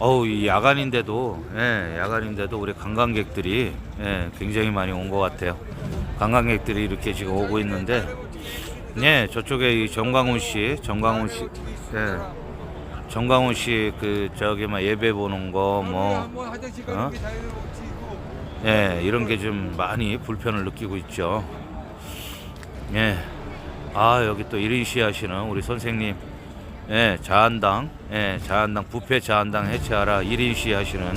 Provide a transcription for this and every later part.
어우 이 야간인데도 예, 야간인데도 우리 관광객들이 예, 굉장히 많이 온 것 같아요. 관광객들이 이렇게 지금 오고 있는데 예, 저쪽에 이 정광훈 씨, 정광훈 씨, 예, 정광훈 씨 그 저기 막 예배 보는 거뭐뭐 화장실 어? 예, 이런 게 좀 많이 불편을 느끼고 있죠. 예. 아, 여기 또 1인 시 하시는 우리 선생님. 예, 자한당, 예, 자한당, 부패 자한당 해체하라 1인 시 하시는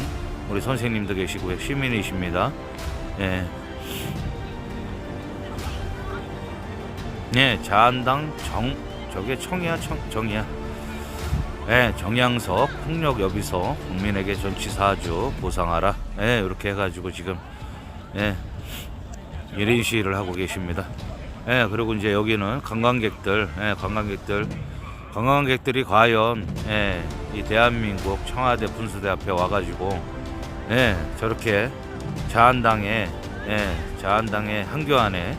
우리 선생님도 계시고요. 시민이십니다. 예. 예, 자한당 정, 저게 청이야, 청, 정이야. 예, 정양석 폭력 여비서 국민에게 전치 사주 보상하라. 예, 이렇게 해가지고 지금 예, 1인 시위를 하고 계십니다. 예, 그리고 이제 여기는 관광객들, 예, 관광객들, 관광객들이 과연 예, 이 대한민국 청와대 분수대 앞에 와가지고 예, 저렇게 자한당의 예, 자한당의 한교안에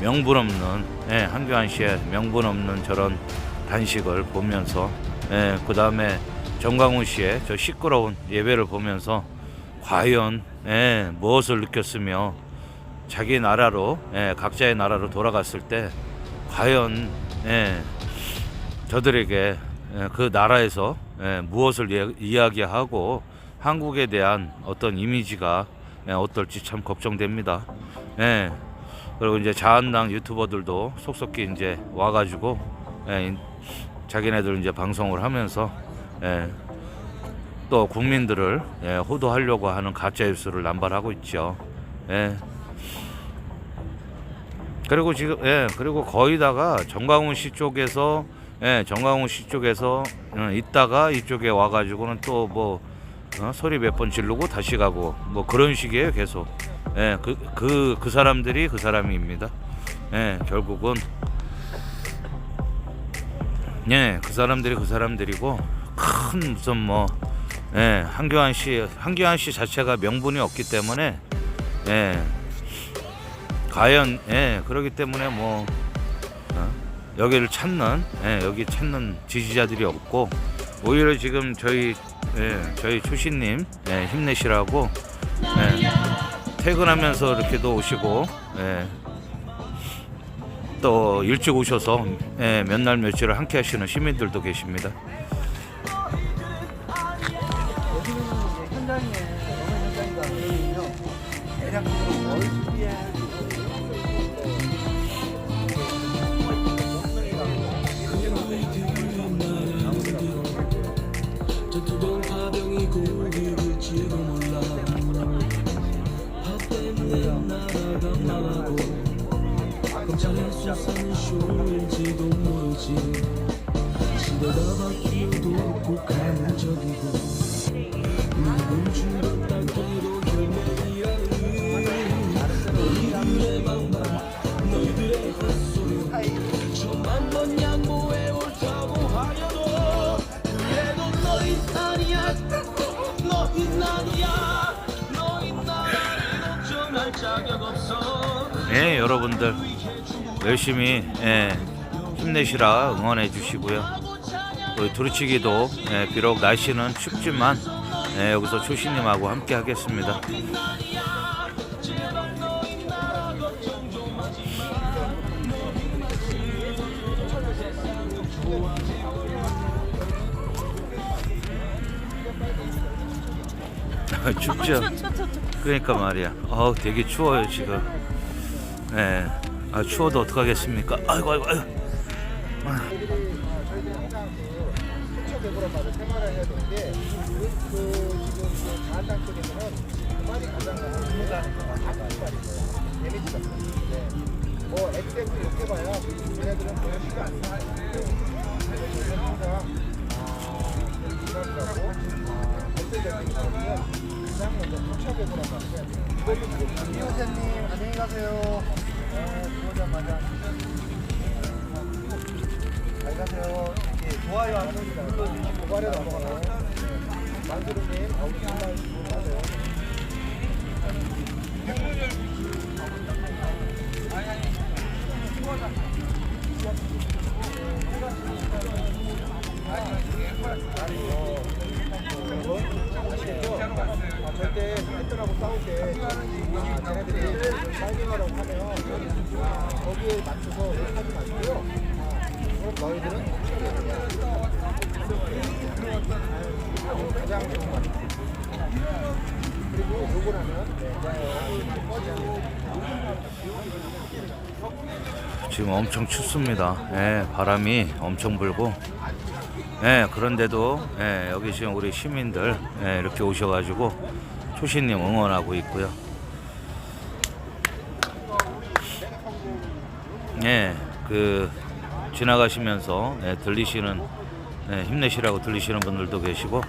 명분 없는 예, 한교안 씨의 명분 없는 저런 단식을 보면서 예, 그 다음에 정광훈 씨의 저 시끄러운 예배를 보면서 과연 예, 무엇을 느꼈으며 자기 나라로 예, 각자의 나라로 돌아갔을 때 과연 예, 저들에게 예, 그 나라에서 예, 무엇을 예- 이야기하고 한국에 대한 어떤 이미지가 예, 어떨지 참 걱정됩니다. 예, 그리고 이제 자한당 유튜버들도 속속히 이제 와가지고 예, 인- 자기네들 이제 방송을 하면서 예, 또 국민들을 예, 호도하려고 하는 가짜 뉴스를 남발하고 있죠. 예. 그리고 지금 예 그리고 거의다가 정광훈 씨 쪽에서 예 정광훈 씨 쪽에서 어, 있다가 이쪽에 와가지고는 또 뭐 소리 몇 번 지르고 다시 가고 뭐 그런 식이에요 계속. 예 그 그 그 사람들이 그 사람입니다. 예 결국은. 예 그 사람들이 그 사람들이고 큰 무슨 뭐 예, 한교안 씨 한교안 씨 자체가 명분이 없기 때문에 예. 과연 예 그러기 때문에 뭐 어, 여기를 찾는 예, 여기 찾는 지지자들이 없고 오히려 지금 저희 예, 저희 초신님 예, 힘내시라고 예, 퇴근하면서 이렇게도 오시고 예, 또 일찍 오셔서 예, 몇 날 며칠을 함께 하시는 시민들도 계십니다. 현장에 현장인가 그러면요 대략적으로 뭘 준비해 검찰의 수사는 쇼일지도 모르지 시대가 바뀌어도 국가는 적이고 누군 주로 없어 예, 여러분들 열심히 예, 힘내시라 응원해 주시고요. 또 두루치기도 예, 비록 날씨는 춥지만 예, 여기서 초신님하고 함께 하겠습니다. 춥죠? 그러니까 말이야. 어우, 되게 추워요, 지금. 예. 아, 추워도 어떡하겠습니까? 아이고, 아이고, 아이고. 이호재님 안녕히 가세요 잘 가세요. 예, 좋아요 안 합니다. 고발에 넘어가요. 만수르님, 아우 정말 수고하세요. 아니, 어, 싸울 때 팬들하고 싸울 때 아, 쟤네들이 파이팅하라고 하면 아, 거기에 맞춰서 하지 마시고요. 아, 그럼 너희들은 그냥 가장 좋은 것 같아요. 그리고 요걸 하면 지금 엄청 춥습니다. 예, 바람이 엄청 불고. 예, 그런데도 예, 여기 지금 우리 시민들 예, 이렇게 오셔가지고 초신님 응원하고 있고요. 예, 그 지나가시면서 예, 들리시는 예, 힘내시라고 들리시는 분들도 계시고.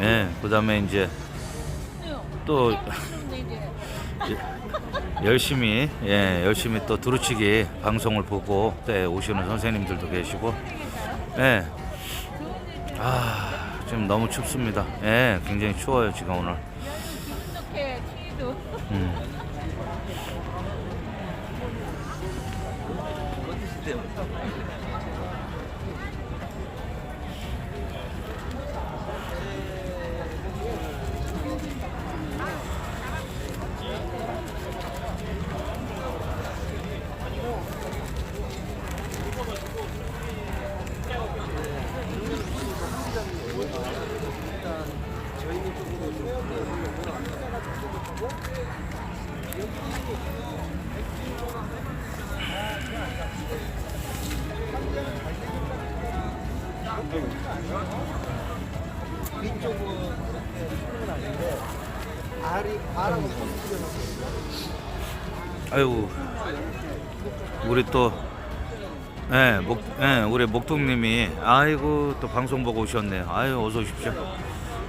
예, 그다음에 이제 또 열심히 예 열심히 또 두루치기 방송을 보고 때 오시는 선생님들도 계시고 예. 아 지금 너무 춥습니다. 예 굉장히 추워요 지금 오늘. 이렇게 티도 음. 아이고 우리 또 예, 목, 예, 우리 목동님이 아이고 또 방송 보고 오셨네요. 아유 어서 오십시오.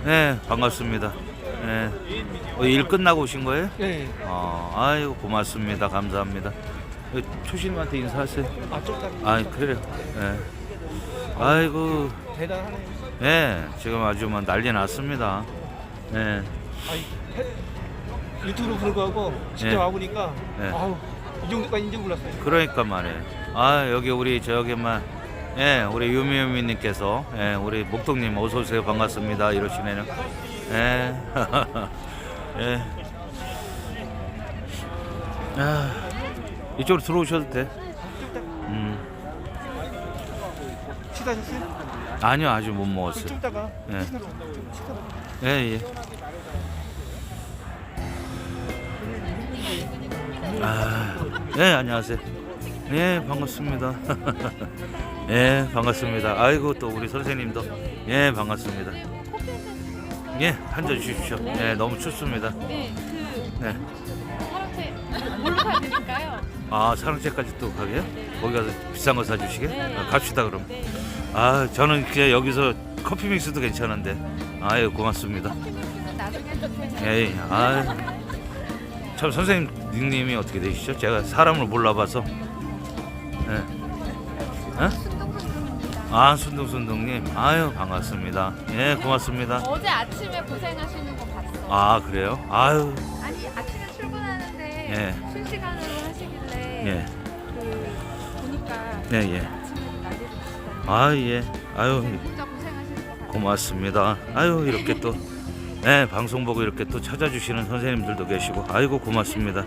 예, 반갑습니다. 예, 어, 일 끝나고 오신 거예요? 네. 어, 아이고 고맙습니다. 감사합니다. 어, 초신님한테 인사하세요. 아, 쪽다리. 아, 그래요. 예. 아이고, 대단하네요. 예, 지금 아주 뭐 난리 났습니다. 예, 아이, 유튜브로 불구하고 직접 예. 와보니까 예. 아우 이 정도까지 인지 몰랐어요. 그러니까 말이에요. 아 여기 우리 저기만 예 우리 유미유미님께서 예 우리 목동님 어서 오세요 반갑습니다 이러시네요. 예. 예. 아, 이쪽으로 들어오셔도 돼. 음 식사하셨어요? 아니요 아직 못 먹었어요. 좀 이따가 예. 예 예. 아, 예 안녕하세요. 예 반갑습니다. 예 반갑습니다. 아이고 또 우리 선생님도 예 반갑습니다. 예한잔 주십시오. 예 너무 춥습니다. 네, 그 네. 뭘로 사드릴까요? 아 사랑채까지 또 가게요? 거기 가서 비싼 거 사주시게? 아, 갑시다 그럼. 아 저는 그냥 여기서 커피 믹스도 괜찮은데. 아유 고맙습니다. 커피는 나중에 주세요. 에이, 아, 참 선생님 닉네임이 어떻게 되시죠? 제가 사람을 몰라봐서. 예. 어? 아, 순둥순둥님, 아유 반갑습니다. 예, 고맙습니다. 어제 아침에 고생하시는 거 봤어. 아, 그래요? 아유, 아니 아침에 출근하는데 예. 실시간으로 하시길래 예, 그 보니까 예, 예. 아침에 치시더라고요. 아, 예, 아유, 진짜 고생하시는 거 봤어. 고맙습니다. 아유, 이렇게 또, 예, 방송 보고 이렇게 또 찾아주시는 선생님들도 계시고, 아이고 고맙습니다.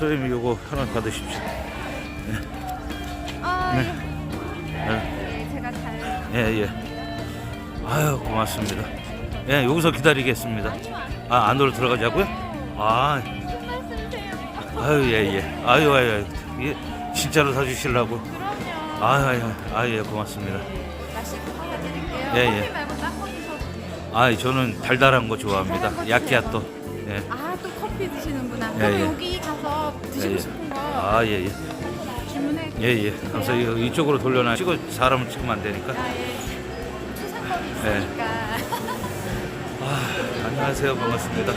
선생님 요거 하나 받으십시오. 아, 네. 네. 네, 제가 잘 예, 예. 아유, 고맙습니다. 예, 여기서 기다리겠습니다. 아, 안으로 들어가자고요? 아, 무슨 말씀이세요? 아유, 예, 예. 아유, 아유, 아유. 예, 진짜로 사주시려고. 그럼요. 아유, 아유, 아유, 예, 고맙습니다. 맛있게. 예, 예. 커피 말고 딴거 드셔도 돼요. 아, 저는 달달한 거 좋아합니다. 야끼야또. 예. 아, 또 커피 드시는구나. 예, 그럼 예. 여기 가서 드시고 예, 예. 싶은 거 아, 예, 예. 주문해 예, 예. 감사 이거 이쪽으로 돌려놔. 찍어, 사람을 찍으면 안 되니까. 아, 예. 초상권이 예. 있으니까. 아, 안녕하세요. 반갑습니다.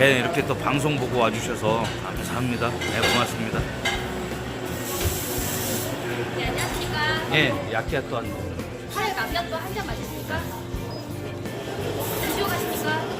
예, 이렇게 또 방송 보고 와주셔서 감사합니다. 예, 고맙습니다. 네, 안녕하십니까. 예, 야끼야또 한 거. 카레 남겼도 한잔 마셨습니까? 드시고 가십니까?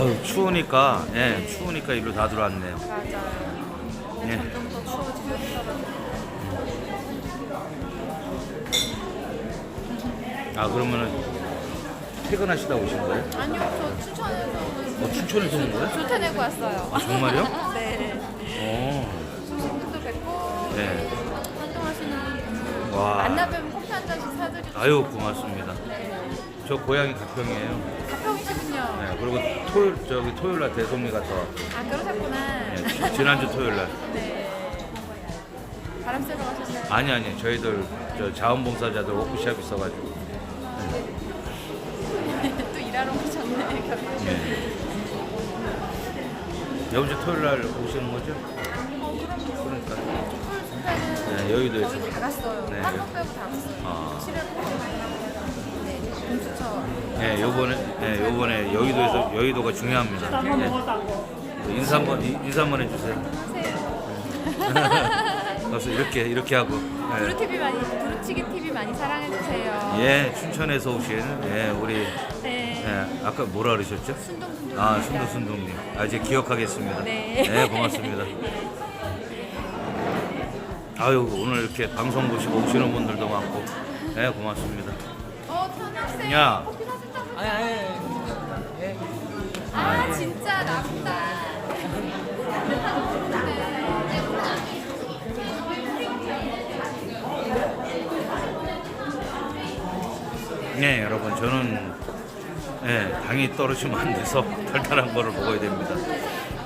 아유, 추우니까, 예, 추우니까 이리로 다 들어왔네요. 맞아요. 예. 점점 더 추워지고. 아, 그러면은 퇴근하시다 오신 거예요? 아니요, 저 추천해서 어, 춘천에서 온 거예요? 조퇴 내고 왔어요. 아, 정말요? 네. 어. 뵙고 네. 활동하시는 분 와. 만나뵈면 커피 한 잔씩 사드리고 아유, 고맙습니다. 저 고향이 가평이에요. 가평이시군요. 네, 그리고 토요일 저기 토요일 날 대송리 갔다 왔고 아 그러셨구나. 네, 지- 지난주 토요일 날 네. 바람 쐬러 가셨나요? 아니 아니 저희들 저 자원봉사자들 워크숍 있어가지고 또 일하러 가셨네. 가평. 네. 이번 주 토요일 날 오시는 거죠? 어 그러니까 토요일 숙제는 네, 여의도에서. 거의 다 갔어요. 네, 여기. 빼고 다 갔어요. 아. 7월 네, 공수처. 네, 요번에 네, 요번에 여의도에서 여의도가 중요합니다. 네. 인사 한번 인- 인사 한번 해주세요. 그래서 이렇게 이렇게 하고 네. 부르 TV 많이 부르치기 TV 많이 사랑해 주세요. 예 춘천에서 오신 예 우리 네. 예, 아까 뭐라 그러셨죠? 순동순동. 아, 순두순동님. 아, 이제 기억하겠습니다. 네. 고맙습니다. 아유, 오늘 이렇게 방송 보시고 오시는 분들도 많고, 네, 고맙습니다. 사준다고. 아니 아니. 예. 아, 진짜 나쁘다. 네, 여러분, 저는, 예, 당이 떨어지면 안 돼서 달달한 거를 먹어야 됩니다.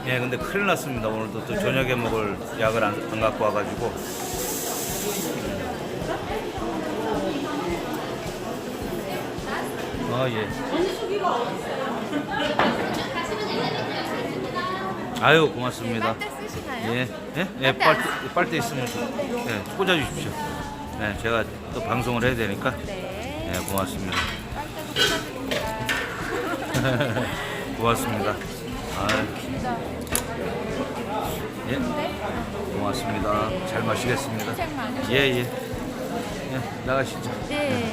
예, 근데 큰일 났습니다. 오늘도 또 저녁에 먹을 약을 안, 안 갖고 와가지고. 아, 예. 아유, 고맙습니다. 빨대 쓰시나요? 예, 예, 예, 빨대, 빨대 있으면 좀, 예, 꽂아 주십시오. 예, 제가 또 방송을 해야 되니까, 네. 예, 고맙습니다. 빨대도. 고맙습니다. 아. 예, 네? 고맙습니다. 잘 마시겠습니다. 고생 많으셨어요. 예, 예. 예, 나가시죠. 네.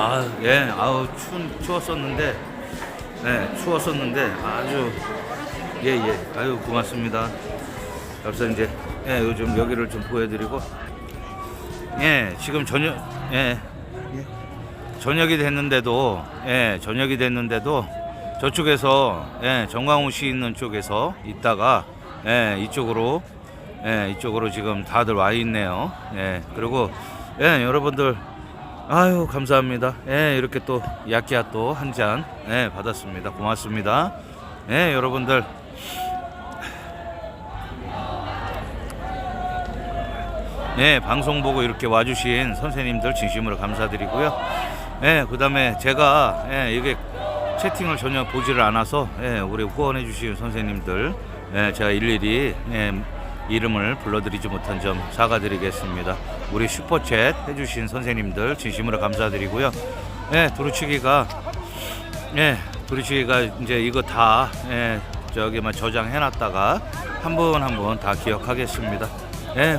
아, 예, 아우, 추, 추웠었는데, 네, 추웠었는데, 아주, 예, 예, 아유, 고맙습니다. 그래서 이제, 예, 요즘 여기를 좀 보여드리고, 예, 지금 저녁, 예, 예, 저녁이 됐는데도, 예, 저녁이 됐는데도, 저쪽에서, 예, 정광훈 씨 있는 쪽에서 있다가, 예, 이쪽으로, 예, 이쪽으로 지금 다들 와 있네요. 예, 그리고, 예, 여러분들, 아유 감사합니다. 예 이렇게 또 야끼야 또 한잔 예, 받았습니다. 고맙습니다. 예 여러분들 예 방송 보고 이렇게 와주신 선생님들 진심으로 감사드리고요. 예 그다음에 제가 예 이게 채팅을 전혀 보지를 않아서 예 우리 후원해 주신 선생님들 예 제가 일일이 예, 이름을 불러드리지 못한 점 사과드리겠습니다. 우리 슈퍼챗 해주신 선생님들 진심으로 감사드리고요. 예, 두루치기가 예, 두루치기가 이제 이거 다 예, 저기만 저장해놨다가 한 분 한 분 다 기억하겠습니다. 예.